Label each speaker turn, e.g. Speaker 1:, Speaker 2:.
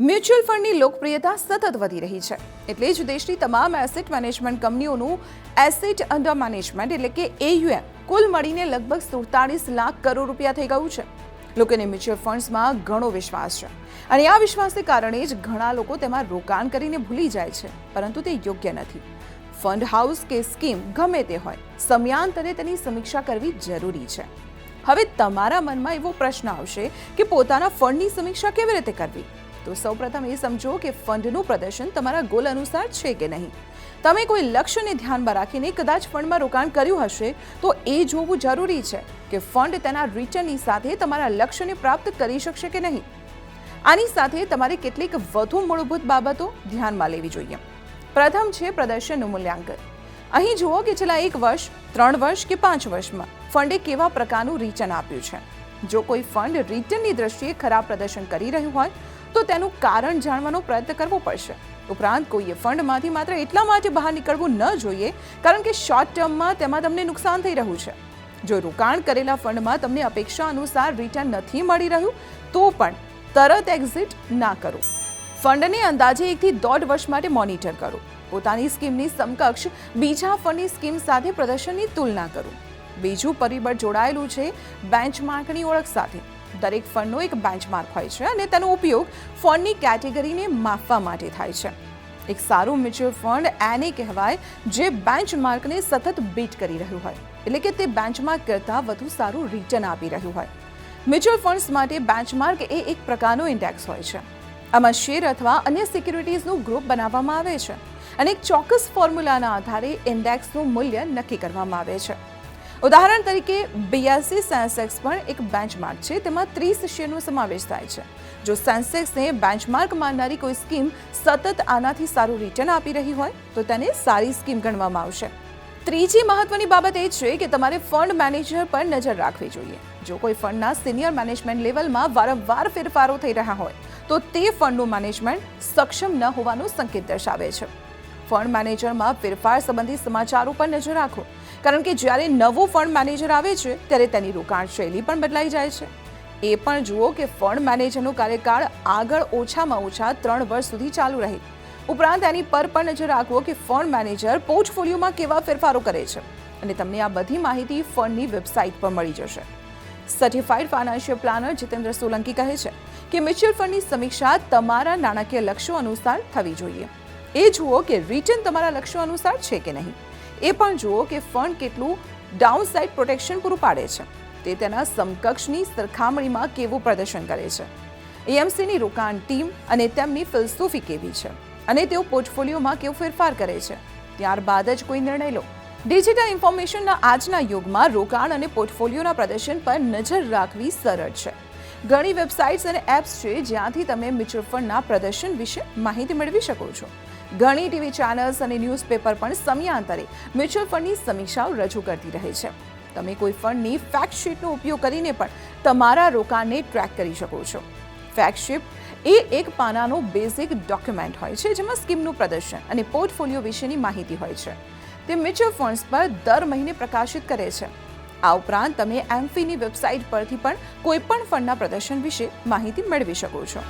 Speaker 1: Mutual ફંડની લોકપ્રિયતા સતત વધી રહી છે. એટલે જ દેશની તમામ એસેટ મેનેજમેન્ટ કંપનીઓનું એસેટ અંડર મેનેજમેન્ટ એટલે કે એયુએમ કુલ મળીને લગભગ સુડતાલીસ લાખ કરોડ રૂપિયા થઈ ગયું છે. લોકોને મ્યુચ્યુઅલ ફંડ્સમાં ઘણો વિશ્વાસ છે. અને આ વિશ્વાસને કારણે જ ઘણા લોકો તેમાં રોકાણ કરીને ભૂલી જાય છે, પરંતુ તે યોગ્ય નથી. ફંડ હાઉસ કે સ્કીમ ગમે તે હોય, સમયાંતરે તેની સમીક્ષા કરવી જરૂરી છે. હવે તમારા મનમાં એવો પ્રશ્ન આવશે કે પોતાના ફંડની સમીક્ષા કેવી રીતે કરવી? તો સૌપ્રથમ એ સમજો કે ફંડનું પ્રદર્શન તમારા ગોલ અનુસાર છે કે નહીં. તમે કોઈ લક્ષ્યને ધ્યાનમાં રાખીને કદાચ ફંડમાં રોકાણ કર્યું હશે, તો એ જોવું જરૂરી છે કે ફંડ તેના રિટર્નની સાથે તમારા લક્ષ્યને પ્રાપ્ત કરી શકશે કે નહીં. આની સાથે તમારે કેટલીક વધુ મૂળભૂત બાબતો ધ્યાનમાં લેવી જોઈએ. પ્રથમ છે પ્રદર્શનનું મૂલ્યાંકન. અહીં જુઓ કે છેલ્લા એક વર્ષ, ત્રણ વર્ષ કે પાંચ વર્ષમાં ફંડે કેવા પ્રકારનું રિટર્ન આપ્યું છે. જો કોઈ ફંડ રિટર્નની દ્રષ્ટિએ ખરાબ પ્રદર્શન કરી રહ્યું હોય તો તેનું કારણ જાણવાનો પ્રયત્ન કરવો પડશે. ઉપરાંત, કોઈએ ફંડમાંથી માત્ર એટલા માટે બહાર નીકળવું ન જોઈએ, કારણ કે શોર્ટ ટર્મમાં તેમાં તમને નુકસાન થઈ રહ્યું છે. જો રોકાણ કરેલા ફંડમાં તમને અપેક્ષા અનુસાર રિટર્ન નથી મળી રહ્યું, તો પણ તરત એક્ઝિટ ના કરો. ફંડને અંદાજે એકથી દોઢ વર્ષ માટે મોનિટર કરો. પોતાની સ્કીમની સમકક્ષ બીજા ફંડની સ્કીમ સાથે પ્રદર્શનની તુલના કરો. બીજું પરિબળ જોડાયેલું છે બેન્ચમાર્કની ઓળખ સાથે. દરેક ફંડનો એક બેન્ચમાર્ક હોય છે અને તેનો ઉપયોગ ફંડની કેટેગરીને માપવા માટે થાય છે. એક સારું મ્યુચ્યુઅલ ફંડ એને કહેવાય જે બેન્ચમાર્કને સતત બીટ કરી રહ્યું હોય. એટલે કે તે બેન્ચમાર્ક કરતાં વધુ સારું રિટર્ન આપી રહ્યું હોય. મ્યુચ્યુઅલ ફંડ્સ માટે બેન્ચમાર્ક એ એક પ્રકારનો ઇન્ડેક્સ હોય છે. આમાં શેર અથવા અન્ય સિક્યુરિટીઝનું ગ્રુપ બનાવવામાં આવે છે. અને એક ચોક્કસ ફોર્મ્યુલાના આધારે ઇન્ડેક્સનું મૂલ્ય નક્કી કરવામાં આવે છે. ઉદાહરણ તરીકે બીએસસી સેન્સેક્સ પણ એક બેન્ચમાર્ક છે. તેમાં ત્રીસ શેરનો સમાવેશ થાય છે. જો સેન્સેક્સને બેન્ચમાર્ક માનનારી કોઈ સ્કીમ સતત આનાથી સારું રિટર્ન આપી રહી હોય, તો તેને સારી સ્કીમ ગણવામાં આવશે. ત્રીજી મહત્વની બાબત એ છે કે તમારે ફંડ મેનેજર પર નજર રાખવી જોઈએ. જો કોઈ ફંડના સિનિયર મેનેજમેન્ટ લેવલમાં વારંવાર ફેરફારો થઈ રહ્યા હોય, તો તે ફંડનું મેનેજમેન્ટ સક્ષમ ન હોવાનો સંકેત દર્શાવે છે. ફંડ મેનેજરમાં ફેરફાર સંબંધી સમાચારો પર નજર રાખો. કારણ કે જ્યારે નવો ફંડ મેનેજર આવે છે, ત્યારે તેની રોકાણ શૈલી પણ બદલાઈ જાય છે. એ પણ જુઓ કે ફંડ મેનેજરનો કાર્યકાળ આગળ ઓછામાં ઓછા ત્રણ વર્ષ સુધી ચાલુ રહે. ઉપરાંત એની પર પણ નજર રાખવો કે ફંડ મેનેજર પોર્ટફોલિયોમાં કેવા ફેરફારો કરે છે. અને તમને આ બધી માહિતી ફંડની વેબસાઇટ પર મળી જશે. Certified financial planner Jitendra Solanki કહે છે કે મ્યુચ્યુઅલ ફંડની સમીક્ષા તમારા નાણાકીય લક્ષ્યો અનુસાર થવી જોઈએ. એ જુઓ કે રિટર્ન તમારા લક્ષ્યો અનુસાર છે કે નહીં. એ પણ જુઓ કે ફંડ કેટલું ડાઉન સાઇડ પ્રોટેક્શન પૂરું પાડે છે. તે તેના સમકક્ષની સરખામણીમાં કેવું પ્રદર્શન કરે છે. એએમસીની રોકાણ ટીમ અને તેમની ફિલસૂફી કેવી છે? અને તેઓ પોર્ટફોલિયોમાં કેવો ફેરફાર કરે છે? ત્યારબાદ જ કોઈ નિર્ણય લો. ડિજિટલ ઇન્ફોર્મેશનના આજના યુગમાં રોકાણ અને પોર્ટફોલિયોના પ્રદર્શન પર નજર રાખવી સરળ છે. ઘણી વેબસાઇટ્સ અને એપ્સ છે જ્યાંથી તમે મ્યુચ્યુઅલ ફંડના પ્રદર્શન વિશે માહિતી મેળવી શકો છો. ઘણી ટીવી ચેનલ્સ અને ન્યૂઝપેપર પણ સમયાંતરે મ્યુચ્યુઅલ ફંડની સમીક્ષાઓ રજૂ કરતી રહે છે. તમે કોઈ ફંડની ફેક્ટ શીટનો ઉપયોગ કરીને પણ તમારા રોકાણને ટ્રેક કરી શકો છો. ફેક્ટ એ એક પાનાનો બેઝિક ડોક્યુમેન્ટ હોય છે જેમાં સ્કીમનું પ્રદર્શન અને પોર્ટફોલિયો વિશેની માહિતી હોય છે. તે મ્યુચ્યુઅલ ફંડ્સ પર દર મહિને પ્રકાશિત કરે છે. આ ઉપરાંત તમે એમફીની વેબસાઇટ પરથી પણ કોઈપણ ફંડના પ્રદર્શન વિશે માહિતી મેળવી શકો છો.